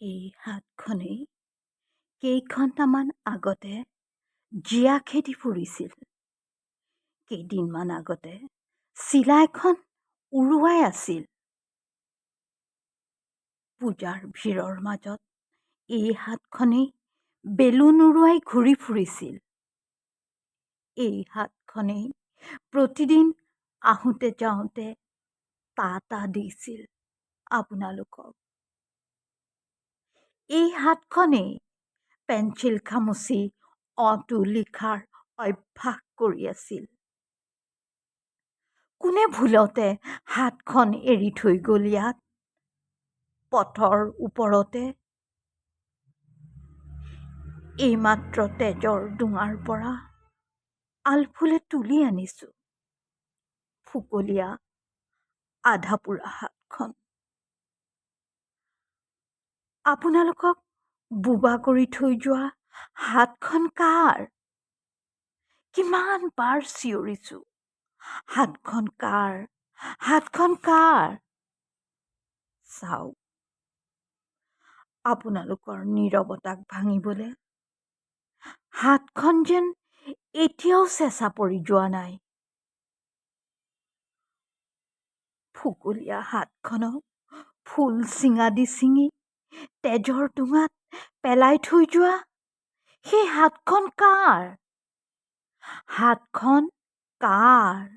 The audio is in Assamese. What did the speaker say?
এই হাতখনেই কেইঘণ্টামান আগতে জীয়া খেদি ফুৰিছিল কেইদিনমান আগতে চিলা এখন উৰুৱাই আছিল। পূজাৰ ভিৰৰ মাজত এই হাতখনেই বেলুন উৰুৱাই ঘূৰি ফুৰিছিল। এই হাতখনেই প্ৰতিদিন আহোঁতে যাওঁতে টা দিছিল। আপোনালোকক এই হাতখনেই পেঞ্চিল খামুচি অটো লিখাৰ অভ্যাস কৰি আছিল। কোনে ভুলতে হাতখন এৰি থৈ গ'ল ইয়াত? পথৰ ওপৰতে? এইমাত্ৰ তেজৰ ডোঙাৰ পৰা আলফুলে তুলি আনিছোঁ। ফুকলীয়া আধা পোৰা হাতখন। আপোনালোকক বোবা কৰি থৈ যোৱা হাতখন কাৰ? কিমান বাৰ চিঞৰিছোঁ। হাতখন কাৰ? হাতখন কাৰ? চাওক। আপোনালোকৰ নীৰৱতাক ভাঙিবলৈ হাতখন যেন এতিয়াও চেঁচা পৰি যোৱা নাই। ফুকলীয়া হাতখনক ফুল চিঙা দি ছিঙি তেজৰ ডোঙাত পেলাই থৈ যোৱা? সেই হাতখন কাৰ? হাতখন কাৰ?